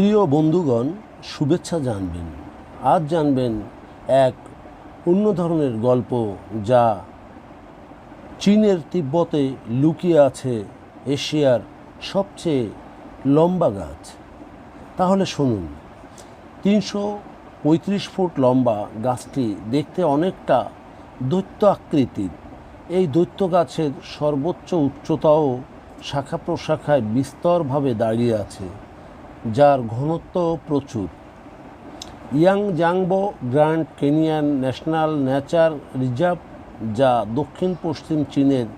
প্রিয় বন্ধুগণ, শুভেচ্ছা জানবেন। আজ জানবেন এক অন্য ধরনের গল্প যা চীনের তিব্বতে লুকিয়ে আছে এশিয়ার সবচেয়ে লম্বা গাছ। তাহলে শুনুন, তিনশো পঁয়ত্রিশ ফুট লম্বা গাছটি দেখতে অনেকটা দৈত্য আকৃতির। এই দৈত্য গাছের সর্বোচ্চ উচ্চতাও শাখা প্রশাখায় বিস্তরভাবে দাঁড়িয়ে আছে। যার ঘনত্ব প্রচুর। Yarlung Zangbo grand canyon national nature reserve, যা দক্ষিণ পশ্চিম চীনের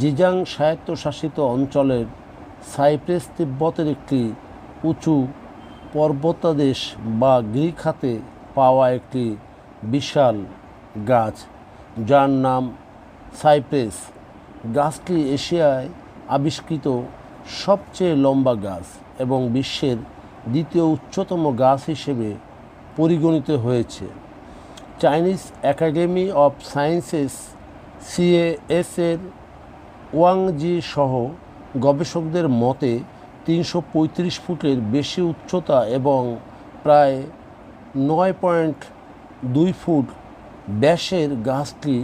জিজাং স্বায়ত্তশাসিত অঞ্চলের সাইপ্রেস তিব্বতের একটি উঁচু পর্বতাদেশ বা গ্রিক হাতে পাওয়া একটি বিশাল গাছ, যার নাম সাইপ্রেস। গাছটি এশিয়ায় আবিষ্কৃত সবচেয়ে লম্বা গাছ এবং বিশ্বের দ্বিতীয় উচ্চতম গাছ হিসেবে পরিগণিত হয়েছে। Chinese academy of sciences CAS এর ওয়াংজি সহ গবেষকদের মতে তিনশো পঁয়ত্রিশ ফুটের বেশি উচ্চতা এবং প্রায় নয় পয়েন্ট দুই ফুট ব্যাসের গাছটি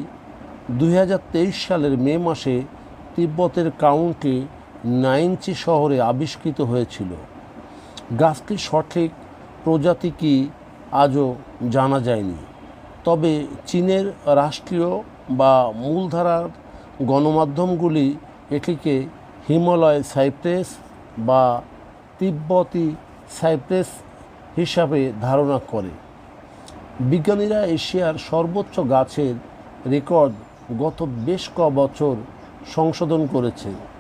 দুই হাজার তেইশ সালের মে মাসে তিব্বতের কাউন্টি নাইনচি শহরে আবিষ্কৃত হয়েছিল। গাছটির সঠিক প্রজাতি কি আজও জানা যায়নি। তবে চীনের রাষ্ট্রীয় বা মূলধারার গণমাধ্যমগুলি এটিকে হিমালয় সাইপ্রেস বা তিব্বতি সাইপ্রেস হিসাবে ধারণা করে। বিজ্ঞানীরা এশিয়ার সর্বোচ্চ গাছের রেকর্ড গত বেশ ক বছর সংশোধন করেছে।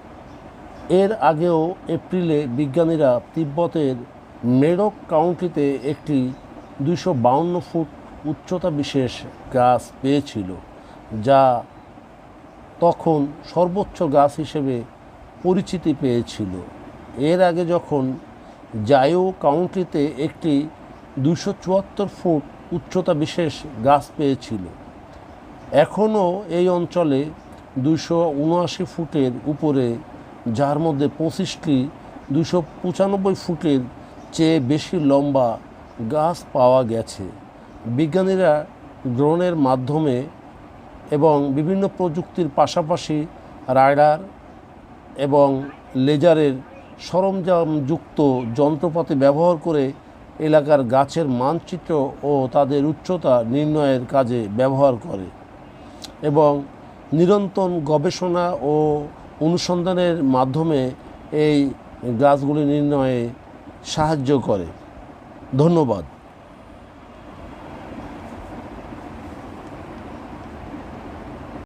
এর আগেও এপ্রিলে বিজ্ঞানীরা তিব্বতের মেডক কাউন্টিতে একটি বাউন্ন ফুট উচ্চতা বিশেষ গাছ পেয়েছিল, যা তখন সর্বোচ্চ গাছ হিসেবে পরিচিতি পেয়েছিল। এর আগে যখন জায়ো কাউন্টিতে একটি দুশো চুয়াত্তর ফুট উচ্চতা বিশেষ গাছ পেয়েছিল, এখনও এই অঞ্চলে দুশো ফুটের উপরে যার মধ্যে পঁচিশটি দুশো পঁচানব্বই ফুটের চেয়ে বেশি লম্বা গাছ পাওয়া গেছে। বিজ্ঞানীরা ড্রোনের মাধ্যমে এবং বিভিন্ন প্রযুক্তির পাশাপাশি রাডার এবং লেজারের সরঞ্জামযুক্ত যন্ত্রপাতি ব্যবহার করে এলাকার গাছের মানচিত্র ও তাদের উচ্চতা নির্ণয়ের কাজে ব্যবহার করে এবং নিরন্তর গবেষণা ও অনুসন্ধানের মাধ্যমে এই গাছগুলি নির্ণয়ে সাহায্য করে। ধন্যবাদ।